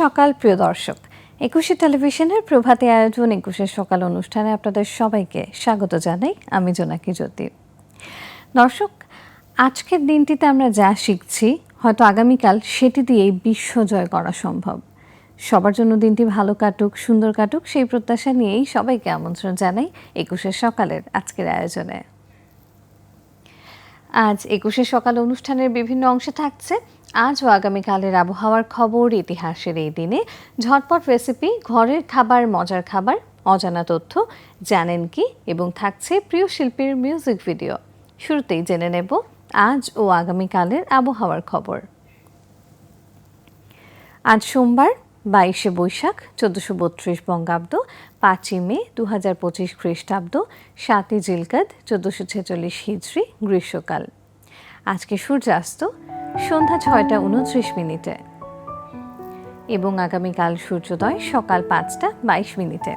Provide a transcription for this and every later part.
সকাল, প্রিয় দর্শক। একুশে টেলিভিশনের প্রভাতে আয়োজন একুশের সকাল অনুষ্ঠানে আপনাদের সবাইকে স্বাগত জানাই, আমি জোনাকি জ্যোতি। দর্শক, আজকের দিনটিতে আমরা যা শিখছি, হয়তো আগামীকাল সেটি দিয়েই বিশ্ব জয় করা সম্ভব। সবার জন্য দিনটি ভালো কাটুক, সুন্দর কাটুক, সেই প্রত্যাশা নিয়েই সবাইকে আমন্ত্রণ জানাই একুশের সকালের আজকের আয়োজনে। আজ একুশে সকাল অনুষ্ঠানের বিভিন্ন অংশে থাকছে আজ ও আগামীকালের আবহাওয়ার খবর, ইতিহাসের এই দিনে ঝটপট রেসিপি, ঘরের খাবার, মজার খাবার, অজানা তথ্য, জানেন কি এবং থাকছে প্রিয় শিল্পীর মিউজিক ভিডিও। শুরুতেই জেনে নেব আজ ও আগামীকালের আবহাওয়ার খবর। আজ সোমবার, বাইশে বৈশাখ, চোদ্দশো বত্রিশ বঙ্গাব্দ, পাঁচই মে দু হাজার পঁচিশ খ্রিস্টাব্দ, সাতই জিলকাদ, চোদ্দশো ছেচল্লিশ হিজড়ি, গ্রীষ্মকাল। আজকে সূর্যাস্ত সন্ধ্যা ছয়টা উনত্রিশ মিনিটে। এবং আগামীকাল সূর্যোদয় সকাল পাঁচটা বাইশ মিনিটে।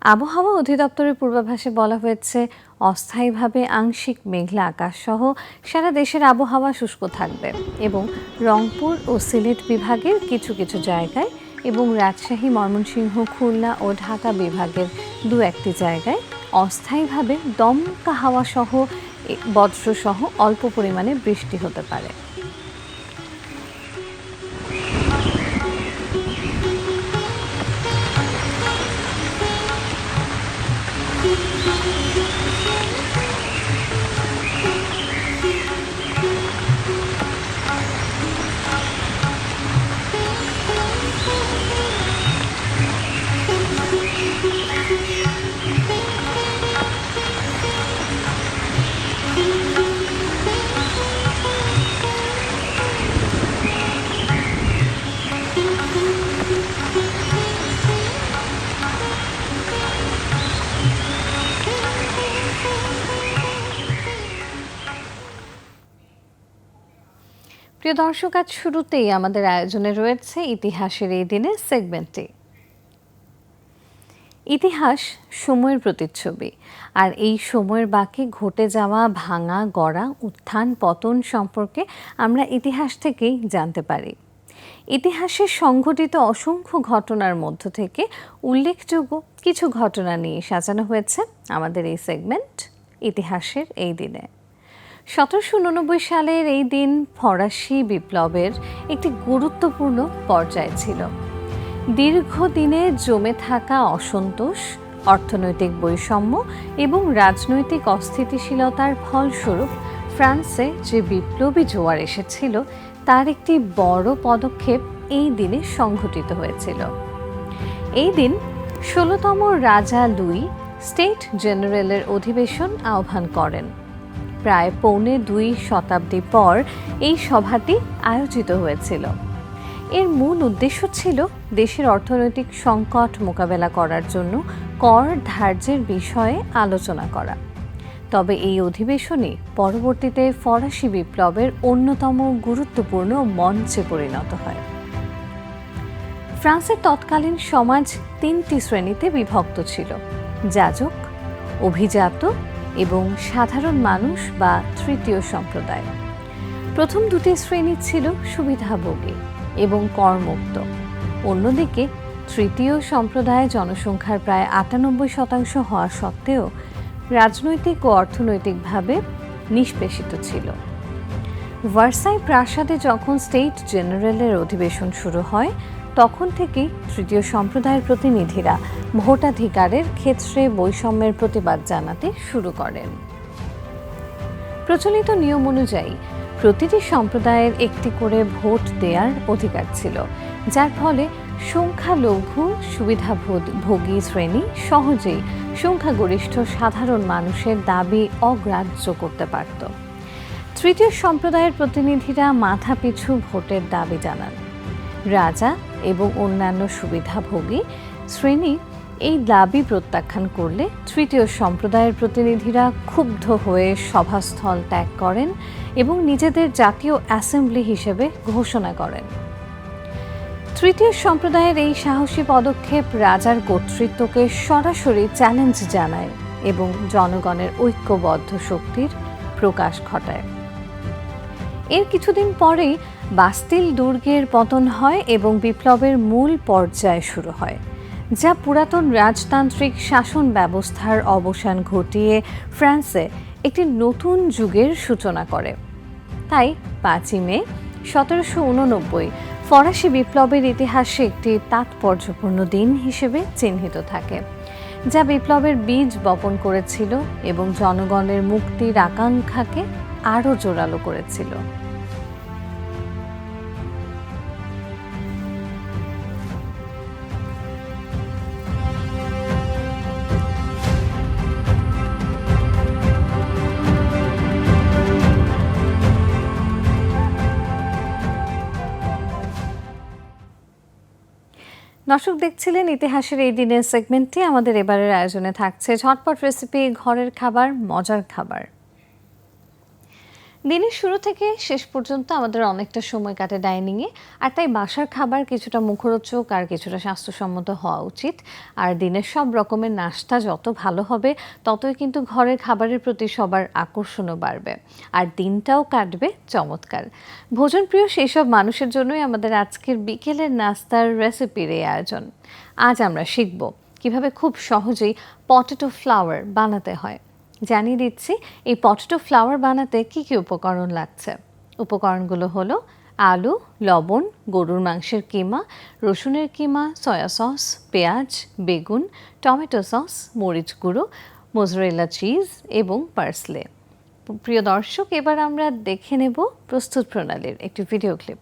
আবহাওয়া অধিদপ্তরের পূর্বাভাসে বলা হয়েছে, অস্থায়ীভাবে আংশিক মেঘলা আকাশ সহ সারা দেশের আবহাওয়া শুষ্ক থাকবে এবং রংপুর ও সিলেট বিভাগের কিছু কিছু জায়গায় এবং রাজশাহী, ময়মনসিংহ, খুলনা ও ঢাকা বিভাগের দু একটি জায়গায় অস্থায়ীভাবে দমকা হাওয়া সহ বজ্রসহ অল্প পরিমাণে বৃষ্টি হতে পারে। প্রিয় দর্শক, আজ শুরুতেই আমাদের আয়োজনে রয়েছে ইতিহাসের এই দিনের সেগমেন্টটি। ইতিহাস সময়ের প্রতিচ্ছবি, আর এই সময়ের বাকি ঘটে যাওয়া, ভাঙা, গড়া, উত্থান, পতন সম্পর্কে আমরা ইতিহাস থেকেই জানতে পারি। ইতিহাসে সংঘটিত অসংখ্য ঘটনার মধ্য থেকে উল্লেখযোগ্য কিছু ঘটনা নিয়ে সাজানো হয়েছে আমাদের এই সেগমেন্ট ইতিহাসের এই দিনে। সতেরোশো উননব্বই সালের এই দিন ফরাসি বিপ্লবের একটি গুরুত্বপূর্ণ পর্যায় ছিল। দীর্ঘদিনে জমে থাকা অসন্তোষ, অর্থনৈতিক বৈষম্য এবং রাজনৈতিক অস্থিতিশীলতার ফলস্বরূপ ফ্রান্সে যে বিপ্লবী জোয়ার এসেছিল, তার একটি বড় পদক্ষেপ এই দিনে সংঘটিত হয়েছিল। এই দিন ষোলোতম রাজা লুই স্টেট জেনারেলের অধিবেশন আহ্বান করেন। প্রায় পৌনে দুই শতাব্দী পর এই সভাটি আয়োজিত হয়েছিল। এর মূল উদ্দেশ্য ছিল দেশের অর্থনৈতিক সংকট মোকাবেলা করার জন্য কর ধার্যের বিষয়ে আলোচনা করা। তবে এই অধিবেশনে পরবর্তীতে ফরাসি বিপ্লবের অন্যতম গুরুত্বপূর্ণ মঞ্চে পরিণত হয়। ফ্রান্সের তৎকালীন সমাজ তিনটি শ্রেণীতে বিভক্ত ছিল। যাজক, অভিজাত এবং সাধারণ মানুষ বা তৃতীয় সম্প্রদায়। প্রথম দুটি শ্রেণি ছিল সুবিধাভোগী এবং করমুক্ত। অন্যদিকে তৃতীয় সম্প্রদায় জনসংখ্যার প্রায় আটানব্বই শতাংশ হওয়া সত্ত্বেও রাজনৈতিক ও অর্থনৈতিকভাবে নিষ্পেষিত ছিল। ভার্সাই প্রাসাদে যখন স্টেট জেনারেলের অধিবেশন শুরু হয় তখন থেকেই তৃতীয় সম্প্রদায়ের প্রতিনিধিরা ভোটাধিকারের ক্ষেত্রে বৈষম্যের প্রতিবাদ জানাতে শুরু করেন। প্রচলিত নিয়ম অনুযায়ী প্রতিটি সম্প্রদায়ের একটি করে ভোট দেওয়ার অধিকার ছিল, যার ফলে সংখ্যালঘু সুবিধাভোগী শ্রেণি সহজেই সংখ্যাগরিষ্ঠ সাধারণ মানুষের দাবি অগ্রাহ্য করতে পারত। তৃতীয় সম্প্রদায়ের প্রতিনিধিরা মাথাপিছু ভোটের দাবি জানান। রাজা এবং অন্যান্য সুবিধাভোগী শ্রেণি এই দাবি প্রত্যাখ্যান করলে তৃতীয় সম্প্রদায়ের প্রতিনিধিরা ক্ষুব্ধ হয়ে সভাস্থল ত্যাগ করেন এবং নিজেদের জাতীয় অ্যাসেম্বলি হিসেবে ঘোষণা করেন। তৃতীয় সম্প্রদায়ের এই সাহসী পদক্ষেপ রাজার কর্তৃত্বকে সরাসরি চ্যালেঞ্জ জানায় এবং জনগণের ঐক্যবদ্ধ শক্তির প্রকাশ ঘটায়। এর কিছুদিন পরেই বাস্তিল দুর্গের পতন হয় এবং বিপ্লবের মূল পর্যায় শুরু হয়, যা পুরাতন রাজতান্ত্রিক শাসন ব্যবস্থার অবসান ঘটিয়ে ফ্রান্সে একটি নতুন যুগের সূচনা করে। তাই পাঁচই মে সতেরোশো উননব্বই ফরাসি বিপ্লবের ইতিহাসে একটি তাৎপর্যপূর্ণ দিন হিসেবে চিহ্নিত থাকে, যা বিপ্লবের বীজ বপন করেছিল এবং জনগণের মুক্তির আকাঙ্ক্ষাকে আরও জোরালো করেছিল। দর্শক দেখছিলেন ইতিহাসের এই দিনের সেগমেন্টটি আমাদের এবারের আয়োজনে থাকছে ঝটপট রেসিপি ঘরের খাবার, মজার খাবার। দিনের শুরু থেকে শেষ পর্যন্ত আমাদের অনেকটা সময় কাটে ডাইনিংয়ে, আর তাই বাসার খাবার কিছুটা মুখরোচক আর কিছুটা স্বাস্থ্যসম্মত হওয়া উচিত। আর দিনের সব রকমের নাস্তা যত ভালো হবে, ততই কিন্তু ঘরের খাবারের প্রতি সবার আকর্ষণও বাড়বে। আর দিনটাও কাটবে চমৎকার। ভোজনপ্রিয় সেই সব মানুষের জন্যই আমাদের আজকের বিকেলের নাস্তার রেসিপির এই আয়োজন। আজ আমরা শিখব কীভাবে খুব সহজেই পটেটো ফ্লাওয়ার বানাতে হয়। জানিয়ে দিচ্ছি, এই পটেটো ফ্লাওয়ার বানাতে কি কি উপকরণ লাগছে? উপকরণগুলো হলো আলু, লবণ, গরুর মাংসের কিমা, রসুনের কিমা সয়া সস পেঁয়াজ, বেগুন, টমেটো সস মরিচ গুঁড়ো মোজরেলা চিজ এবং পার্সলে প্রিয় দর্শক, এবার আমরা দেখে নেব প্রস্তুত প্রণালীর একটি ভিডিও ক্লিপ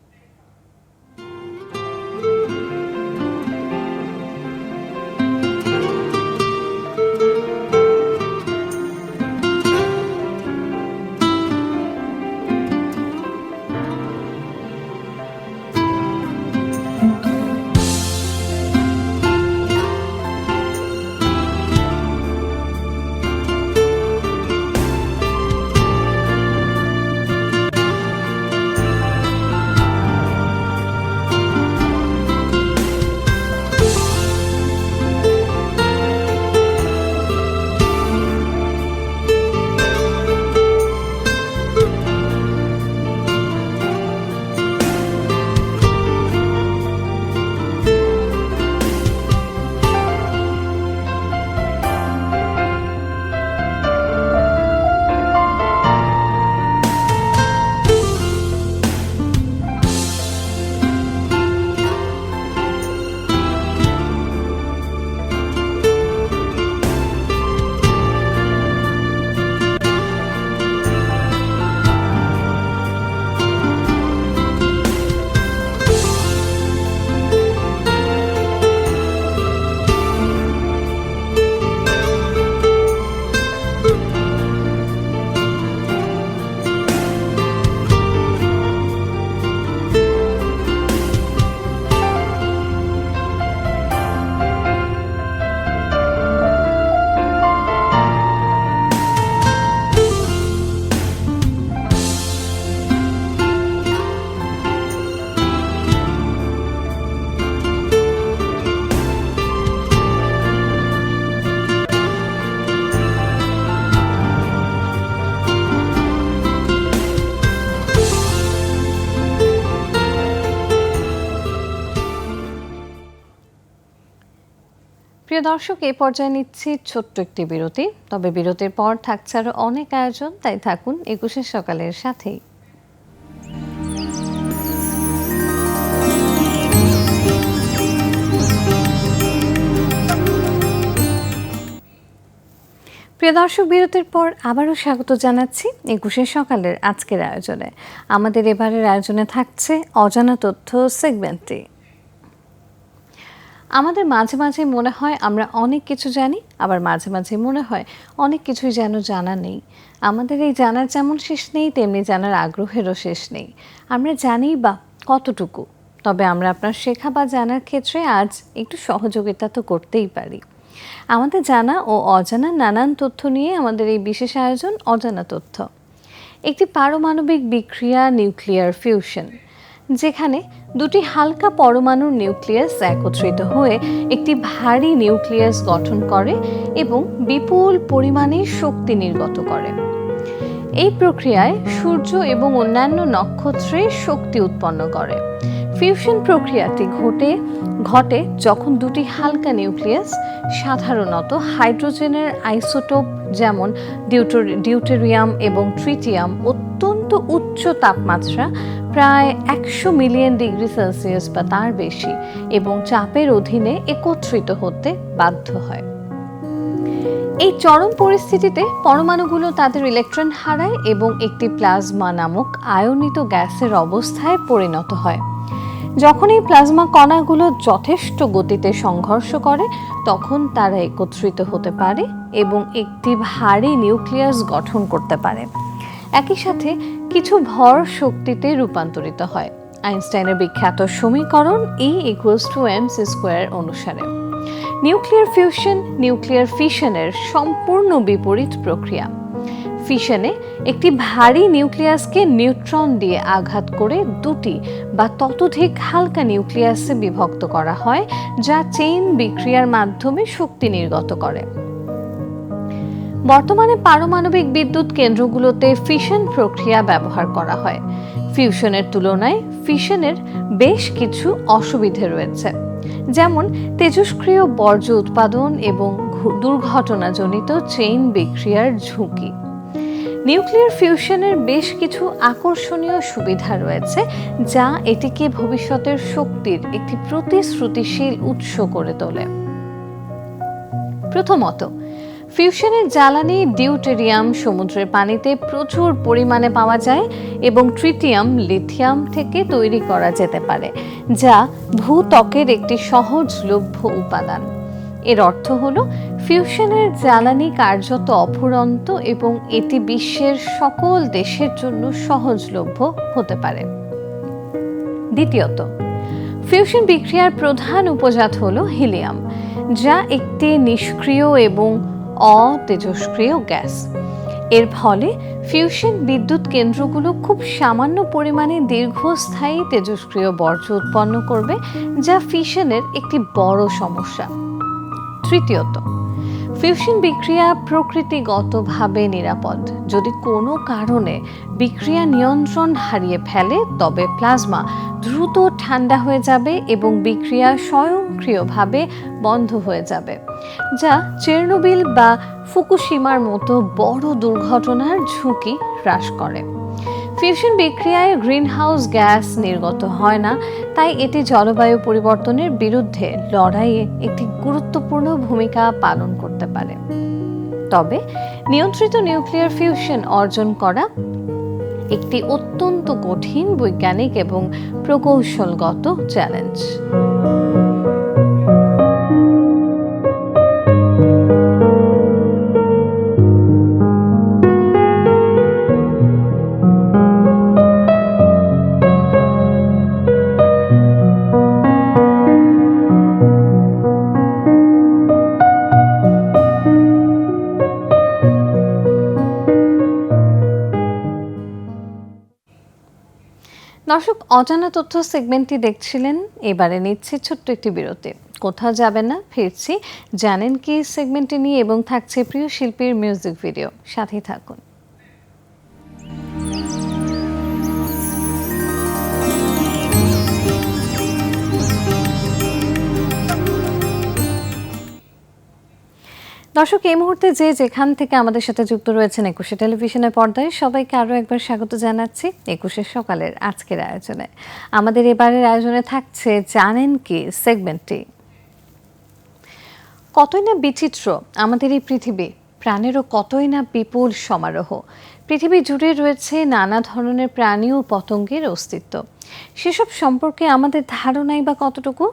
প্রিয় দর্শক এই পর্যায়ে নিচ্ছি ছোট্ট একটি বিরতি। তবে বিরতির পর থাকছে আরও অনেক আয়োজন, তাই থাকুন একুশের সকালের সাথেই। প্রিয় দর্শক, বিরতির পর আবারও স্বাগত জানাচ্ছি একুশের সকালের আজকের আয়োজনে। আমাদের এবারের আয়োজনে থাকছে অজানা তথ্য সেগমেন্টটি। আমাদের মাঝে মাঝে মনে হয় আমরা অনেক কিছু জানি, আবার মাঝে মাঝে মনে হয় অনেক কিছুই যেন জানা নেই। আমাদের এই জানার যেমন শেষ নেই, তেমনি জানার আগ্রহেরও শেষ নেই। আমরা জানি বা কতটুকু, তবে আমরা আপনার শেখা বা জানার ক্ষেত্রে আজ একটু সহযোগিতা তো করতেই পারি। আমাদের জানা ও অজানা নানান তথ্য নিয়ে আমাদের এই বিশেষ আয়োজন অজানা তথ্য। একটি পারমাণবিক বিক্রিয়া, নিউক্লিয়ার ফিউশন। যেখানে দুটি হালকা পরমাণুর নিউক্লিয়াস একত্রিত হয়ে একটি ভারী নিউক্লিয়াস গঠন করে এবং বিপুল পরিমাণে শক্তি নির্গত করে। এই প্রক্রিয়ায় সূর্য এবং অন্যান্য নক্ষত্রে শক্তি উৎপন্ন করে। ফিউশন প্রক্রিয়াটি ঘটে ঘটে যখন দুটি হালকা নিউক্লিয়াস, সাধারণত হাইড্রোজেনের আইসোটোপ যেমন ডিউটোর- ডিউটেরিয়াম এবং ট্রিটিয়াম অত্যন্ত উচ্চ তাপমাত্রা প্রায় একশো মিলিয়ন ডিগ্রি সেলসিয়াস বা তার বেশি এবং চাপের অধীনে একত্রিত হতে বাধ্য হয়। এই চরম পরিস্থিতিতে পরমাণুগুলো তাদের ইলেকট্রন হারায় এবং একটি প্লাজমা নামক আয়নিত গ্যাসের অবস্থায় পরিণত হয়। যখন এই প্লাজমা কণাগুলো যথেষ্ট গতিতে সংঘর্ষ করে, তখন তারা একত্রিত হতে পারে এবং একটি ভারী নিউক্লিয়াস গঠন করতে পারে। একই সাথে কিছু ভর শক্তিতে রূপান্তরিত হয়। আইনস্টাইনের বিখ্যাত সমীকরণ E equals to M C square অনুসারে। নিউক্লিয়ার ফিউশন নিউক্লিয়ার ফিশনের সম্পূর্ণ বিপরীত প্রক্রিয়া। ফিশনে একটি ভারী নিউক্লিয়াসকে নিউট্রন দিয়ে আঘাত করে দুটি বা ততোধিক হালকা নিউক্লিয়াসে বিভক্ত করা হয়, যা চেইন বিক্রিয়ার মাধ্যমে শক্তি নির্গত করে। বর্তমানে পারমাণবিক বিদ্যুৎ কেন্দ্রগুলোতে ফিশন প্রক্রিয়া ব্যবহার করা হয়। ফিউশনের তুলনায় ফিশনের বেশ কিছু অসুবিধে রয়েছে। যেমন তেজস্ক্রিয় বর্জ্য উৎপাদন এবং দুর্ঘটনাজনিত চেইন বিক্রিয়ার ঝুঁকি। নিউক্লিয়ার ফিউশনের বেশ কিছু আকর্ষণীয় সুবিধা রয়েছে, যা এটিকে ভবিষ্যতের শক্তির একটি প্রতিশ্রুতিশীল উৎস করে তোলে। প্রথমত ফিউশনের জ্বালানি ডিউটেরিয়াম সমুদ্রের পানিতে প্রচুর পরিমাণে পাওয়া যায় এবং ট্রিটিয়াম লিথিয়াম থেকে তৈরি করা যেতে পারে, যা ভূত্বকের একটি সহজলভ্য উপাদান। এর অর্থ হল ফিউশনের জ্বালানি কার্যত অফুরন্ত এবং এটি বিশ্বের সকল দেশের জন্য সহজলভ্য হতে পারে। দ্বিতীয়ত ফিউশন বিক্রিয়ার প্রধান উপজাত হল হিলিয়াম যা একটি নিষ্ক্রিয় এবং অতেজস্ক্রিয় গ্যাস। এর ফলে ফিউশন বিদ্যুৎ কেন্দ্রগুলো খুব সামান্য পরিমাণে দীর্ঘস্থায়ী তেজস্ক্রিয় বর্জ্য উৎপন্ন করবে, যা ফিশনের একটি বড় সমস্যা। তৃতীয়ত ফিউশন বিক্রিয়া প্রকৃতিগতভাবে নিরাপদ। যদি কোনো কারণে বিক্রিয়া নিয়ন্ত্রণ হারিয়ে ফেলে, তবে প্লাজমা দ্রুত ঠান্ডা হয়ে যাবে এবং বিক্রিয়া স্বয়ংক্রিয়ভাবে বন্ধ হয়ে যাবে, যা চেরনোবিল বা ফুকুসীমার মতো বড় দুর্ঘটনার ঝুঁকি হ্রাস করে। ফিউশন বিক্রিয়ায় গ্রিনহাউস গ্যাস নির্গত হয় না, তাই এটি জলবায়ু পরিবর্তনের বিরুদ্ধে লড়াইয়ে একটি গুরুত্বপূর্ণ ভূমিকা পালন করতে পারে। তবে নিয়ন্ত্রিত নিউক্লিয়ার ফিউশন অর্জন করা একটি অত্যন্ত কঠিন বৈজ্ঞানিক এবং প্রকৌশলগত চ্যালেঞ্জ দর্শক, অজানা তথ্য সেগমেন্টটি দেখছিলেন, এবারে নিচ্ছে ছোট্ট একটি বিরতি। কোথাও যাবে না, ফিরছি। জানেন কি সেগমেন্টটি নিয়ে এবং থাকছে প্রিয় শিল্পীর মিউজিক ভিডিও। সাথেই থাকুন। দর্শক, এই মুহূর্তে যে যেখান থেকে আমাদের সাথে যুক্ত রয়েছেন একুশে টেলিভিশনের পর্দায়, সবাইকে আরও একবার স্বাগত জানাচ্ছি একুশের সকালের আজকের আয়োজনে। আমাদের এবারের আয়োজনে থাকছে জানেন কি সেগমেন্টটি। কতই না বিচিত্র আমাদের এই পৃথিবী, প্রাণেরও কতই না বিপুল সমারোহ। পৃথিবী জুড়ে রয়েছে নানা ধরনের প্রাণী ও পতঙ্গের অস্তিত্ব। সেসব সম্পর্কে আমাদের ধারণাই বা কতটুকু?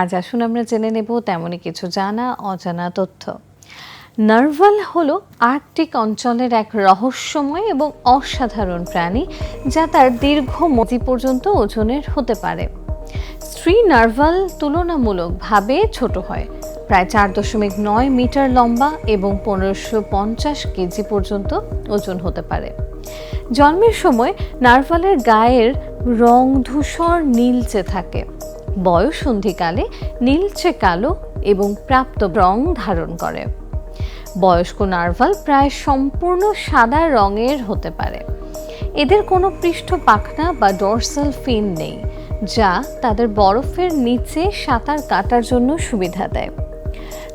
আজ আসুন আমরা জেনে নেব তেমনই কিছু জানা, অজানা তথ্য। নার্ভাল হলো আর্কটিক অঞ্চলের এক রহস্যময় এবং অসাধারণ প্রাণী যা তার দীর্ঘ মতি পর্যন্ত ওজনের হতে পারে। স্ত্রী নার্ভাল তুলনামূলকভাবে ছোট হয়, প্রায় চার দশমিক নয় মিটার লম্বা এবং পনেরোশো পঞ্চাশ কেজি পর্যন্ত ওজন হতে পারে। জন্মের সময় নার্ভালের গায়ের রং ধূসর নীলচে থাকে। বয়সন্ধিকালে নীলচে কালো এবং প্রাপ্ত রং ধারণ করে। বয়স্ক নার্ভাল প্রায় সম্পূর্ণ সাদা রঙের হতে পারে। এদের কোনো পৃষ্ঠ পাখনা বা ডরসাল ফিন নেই, যা তাদের বরফের নিচে সাঁতার কাটার জন্য সুবিধা দেয়।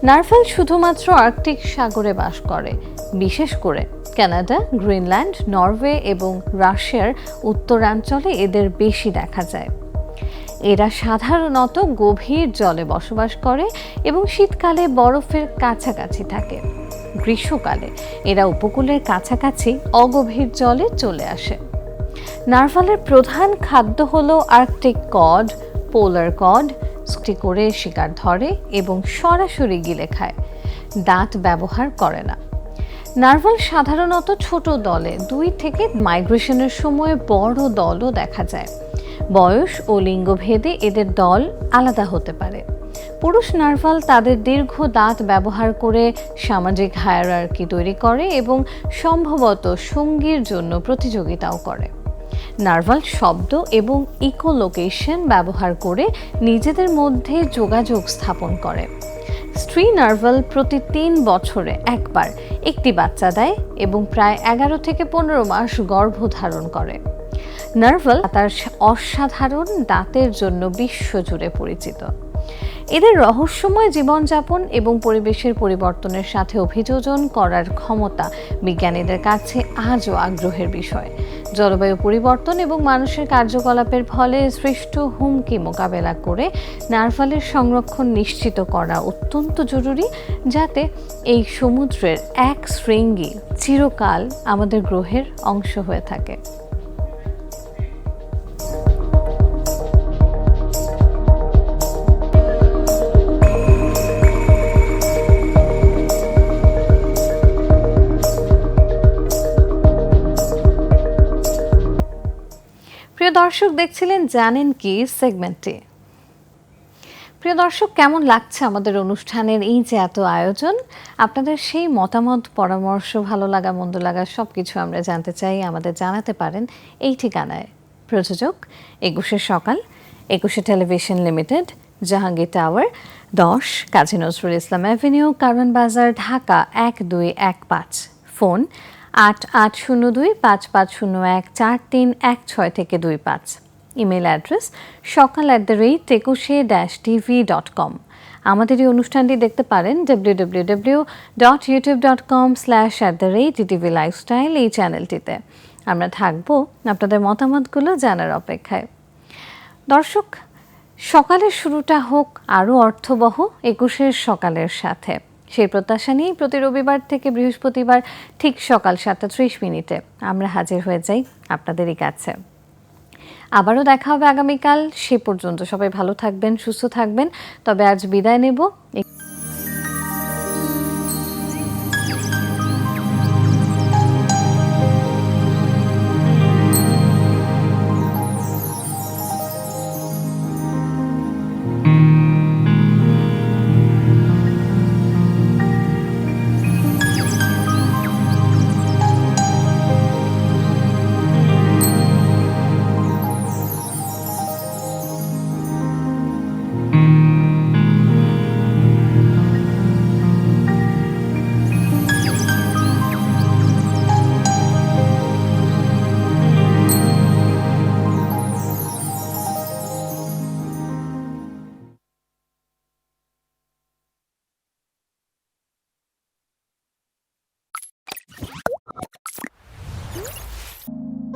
নার্ভাল শুধুমাত্র আর্কটিক সাগরে বাস করে, বিশেষ করে কানাডা, গ্রিনল্যান্ড, নরওয়ে এবং রাশিয়ার উত্তরাঞ্চলে এদের বেশি দেখা যায়। এরা সাধারণত গভীর জলে বসবাস করে এবং শীতকালে বরফের কাছাকাছি থাকে। গ্রীষ্মকালে। এরা উপকূলের কাছাকাছি অগভীর জলে চলে আসে। নার্ভালের প্রধান খাদ্য হল আর্কটিক কড, পোলার কড স্টি করে শিকার ধরে এবং সরাসরি গিলে খায়। দাঁত ব্যবহার করে না। নার্ভাল সাধারণত ছোট দলে, দুই থেকে মাইগ্রেশনের সময় বড় দলও দেখা যায়। বয়স ও লিঙ্গভেদে এদের দল আলাদা হতে পারে। পুরুষ নার্ভাল তাদের দীর্ঘ দাঁত ব্যবহার করে সামাজিক হায়ারার্কি তৈরি করে এবং সম্ভবত সঙ্গীর জন্য প্রতিযোগিতাও করে। নার্ভাল শব্দ এবং ইকোলোকেশন ব্যবহার করে নিজেদের মধ্যে যোগাযোগ স্থাপন করে। স্ত্রী নার্ভাল প্রতি তিন বছরে একবার একটি বাচ্চা দেয় এবং প্রায় এগারো থেকে পনেরো মাস গর্ভধারণ করে। নার্ভাল তার অসাধারণ দাঁতের জন্য বিশ্বজুড়ে পরিচিত। এদের রহস্যময় জীবনযাপন এবং পরিবেশের পরিবর্তনের সাথে অভিযোজন করার ক্ষমতা বিজ্ঞানীদের কাছে আজও আগ্রহের বিষয়। জলবায়ু পরিবর্তন এবং মানুষের কার্যকলাপের ফলে সৃষ্ট হুমকি মোকাবেলা করে নার্ভালের সংরক্ষণ নিশ্চিত করা অত্যন্ত জরুরি, যাতে এই সমুদ্রের এক শৃঙ্গি চিরকাল আমাদের গ্রহের অংশ হয়ে থাকে। দর্শক দেখছিলেন, জানেন কি সেগমেন্টটি প্রিয় দর্শক, কেমন লাগছে আমাদের অনুষ্ঠানের এই যে এত আয়োজন? আপনাদের সেই মতামত, পরামর্শ, ভালো লাগা, মন্দ লাগা সব কিছু আমরা জানতে চাই, আমাদের জানাতে পারেন এই ঠিকানায়। প্রযোজক, একুশে সকাল, একুশে টেলিভিশন লিমিটেড, জাহাঙ্গীর টাওয়ার, দশ, কাজী নজরুল ইসলাম অ্যাভিনিউ, কারওয়ান বাজার, ঢাকা এক দুই এক পাঁচ। ফোন আট আট শূন্য দুই পাঁচ পাঁচ শূন্য এক চার তিন এক ছয় থেকে দুই পাঁচ। Email address Sakal at the rate Ekushe dash TV dot com আমাদের এই অনুষ্ঠানটি দেখতে পারেন W W W dot YouTube dot com slash at the rate TV lifestyle এই চ্যানেলটিতে আমরা থাকব আপনাদের মতামতগুলো জানার অপেক্ষায়। দর্শক, সকালের শুরুটা হোক আরও অর্থবহ একুশের সকালের সাথে। সেই প্রত্যাশা নিয়েই প্রতি রবিবার থেকে বৃহস্পতিবার ঠিক সকাল সাতটা ত্রিশ মিনিটে আমরা হাজির হয়ে যাই আপনাদেরই কাছে। আবারও দেখা হবে আগামীকাল। সে পর্যন্ত সবাই ভালো থাকবেন, সুস্থ থাকবেন। তবে আজ বিদায় নেব।